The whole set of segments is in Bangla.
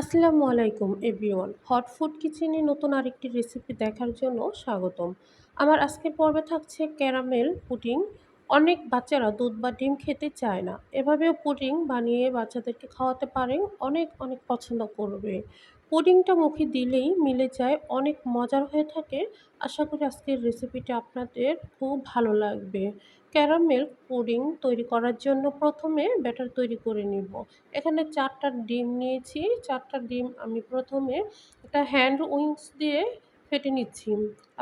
আসসালামু আলাইকুম, এভরিওয়ান। হট ফুড কিচেনে নতুন আরেকটি রেসিপি দেখার জন্য স্বাগতম। আমার আজকের পর্বে থাকছে ক্যারামেল পুডিং। অনেক বাচ্চারা দুধ বা ডিম খেতে চায় না। এভাবেও পুডিং বানিয়ে বাচ্চাদেরকে খাওয়াতে পারেন অনেক অনেক পছন্দ করবে। পুডিংটা মুখে দিলেই মিলে যায়, অনেক মজার হয়ে থাকে। আশা করি আজকের রেসিপিটা আপনাদের খুব ভালো লাগবে। ক্যারামেল পুডিং তৈরি করার জন্য প্রথমে ব্যাটার তৈরি করে নিব। এখানে চারটা ডিম নিয়েছি, চারটা ডিম আমি প্রথমে একটা হ্যান্ড উইংস দিয়ে ফেটে নিচ্ছি।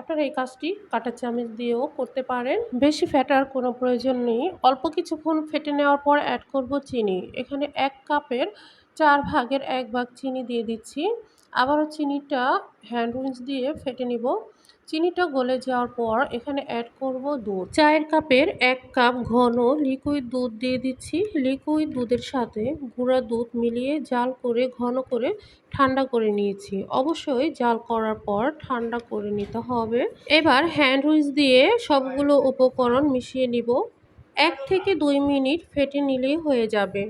আপনারা এই কাজটি কাটা চামচ দিয়েও করতে পারেন। বেশি ফেটার কোনো প্রয়োজন নেই। অল্প কিছুক্ষণ ফেটে নেওয়ার পর অ্যাড করব চিনি। এখানে এক কাপের চার ভাগের এক ভাগ চিনি দিয়ে দিচ্ছি। আবারও চিনিটা হ্যান্ড উইংস দিয়ে ফেটে নিব। চিনিটা গলে যাওয়ার পর এখানে অ্যাড করব দুধ। চায়ের কাপের এক কাপ ঘন লিকুইড দুধ দিয়ে দিচ্ছি। লিকুইড দুধের সাথে গুঁড়া দুধ মিলিয়ে জাল করে ঘন করে ঠান্ডা করে নিয়েছি। অবশ্যই জাল করার পর ঠান্ডা করে নিতে হবে। এবার হ্যান্ড হুইচ দিয়ে সবগুলো উপকরণ মিশিয়ে নিব। এক থেকে দুই মিনিট ফেটে নিলেই হয়ে যাবে।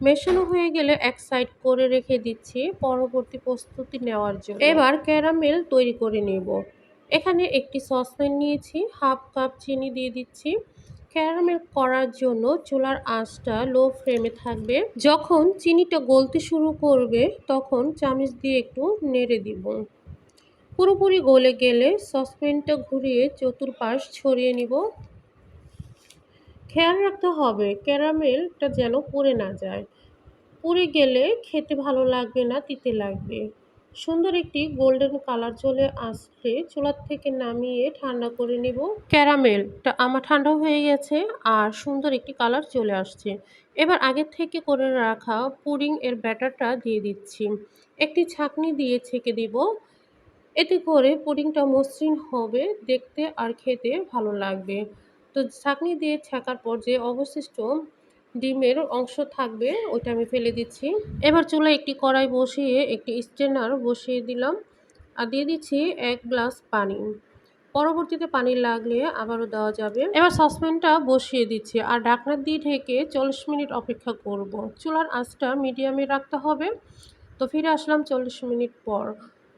মেশানো হয়ে গেলে এক সাইড করে রেখে দিচ্ছি পরবর্তী প্রস্তুতি নেওয়ার জন্য। এবার ক্যারামেল তৈরি করে নেব। এখানে একটি সসপ্যান নিয়েছি, হাফ কাপ চিনি দিয়ে দিচ্ছি। ক্যারামেল করার জন্য চুলার আঁচটা লো ফ্লেমে থাকবে। যখন চিনিটা গলতে শুরু করবে, তখন চামচ দিয়ে একটু নেড়ে দিব। পুরোপুরি গলে গেলে সসপ্যানটা ঘুরিয়ে চতুর্পাশ ছড়িয়ে নিব। খেয়াল রাখতে হবে, ক্যারামেলটা যেন পুড়ে না যায়। পুড়ে গেলে খেতে ভালো লাগবে না, তিতে লাগবে। সুন্দর একটি গোল্ডেন কালার চলে আসলে চুলার থেকে নামিয়ে ঠান্ডা করে নেব। ক্যারামেলটা আমার ঠান্ডা হয়ে গেছে আর সুন্দর একটি কালার চলে আসছে। এবার আগে থেকে করে রাখা পুডিং এর ব্যাটারটা দিয়ে দিচ্ছি। একটি ছাকনি দিয়ে ছেঁকে দিব। এতে করে পুডিংটা মসৃণ হবে, দেখতে আর খেতে ভালো লাগবে। তো ছাঁকনি দিয়ে ছাকার পর যে অবশিষ্ট ডিমের অংশ থাকবে, ওইটা আমি ফেলে দিচ্ছি। এবার চুলা একটি কড়াই বসিয়ে একটি স্টেনার বসিয়ে দিলাম আর দিয়ে দিচ্ছি এক গ্লাস পানি। পরবর্তীতে পানি লাগলে আবারও দেওয়া যাবে। এবার সসপ্যানটা বসিয়ে দিচ্ছি আর ঢাকনা দিয়ে ঢেকে চল্লিশ মিনিট অপেক্ষা করব। চুলার আঁচটা মিডিয়ামে রাখতে হবে। তো ফিরে আসলাম চল্লিশ মিনিট পর।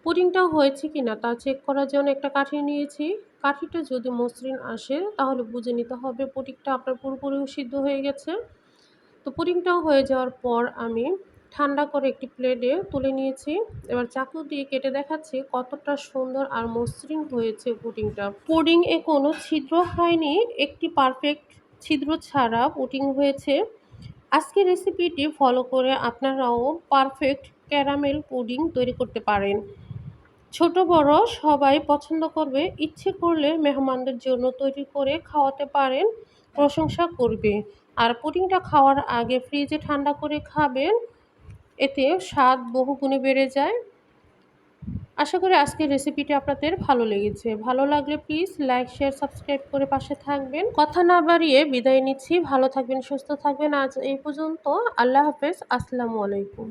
পুডিংটাও হয়েছে কি না তা চেক করার জন্য একটা কাঠি নিয়েছি। কাঠিটা যদি মসৃণ আসে, তাহলে বুঝে নিতে হবে পুডিংটা আপনার পুরোপুরি সিদ্ধ হয়ে গেছে। তো পুডিংটাও হয়ে যাওয়ার পর আমি ঠান্ডা করে একটি প্লেটে তুলে নিয়েছি। এবার চাকু দিয়ে কেটে দেখাচ্ছি কতটা সুন্দর আর মসৃণ হয়েছে পুডিংটা পুডিং এ কোনো ছিদ্র হয়নি, একটি পারফেক্ট ছিদ্র ছাড়া পুডিং হয়েছে। আজকের রেসিপিটি ফলো করে আপনারাও পারফেক্ট ক্যারামেল পুডিং তৈরি করতে পারেন। ছোট, বড় সবাই পছন্দ করবে, ইচ্ছে করলে মেহমানদের জন্য তৈরি করে খাওয়াতে পারেন, প্রশংসা করবে। আর পুডিংটা খাওয়ার আগে ফ্রিজে ঠান্ডা করে খাবেন, এতে স্বাদ বহুগুণে বেড়ে যায়। আশা করি আজকের রেসিপিটি আপনাদের ভালো লেগেছে। ভালো লাগলে প্লিজ লাইক, শেয়ার, সাবস্ক্রাইব করে পাশে থাকবেন। কথা না বাড়িয়ে বিদায় নিচ্ছি। ভালো থাকবেন, সুস্থ থাকবেন। আজ এই পর্যন্ত আল্লাহ হাফেজ। আসসালামু আলাইকুম।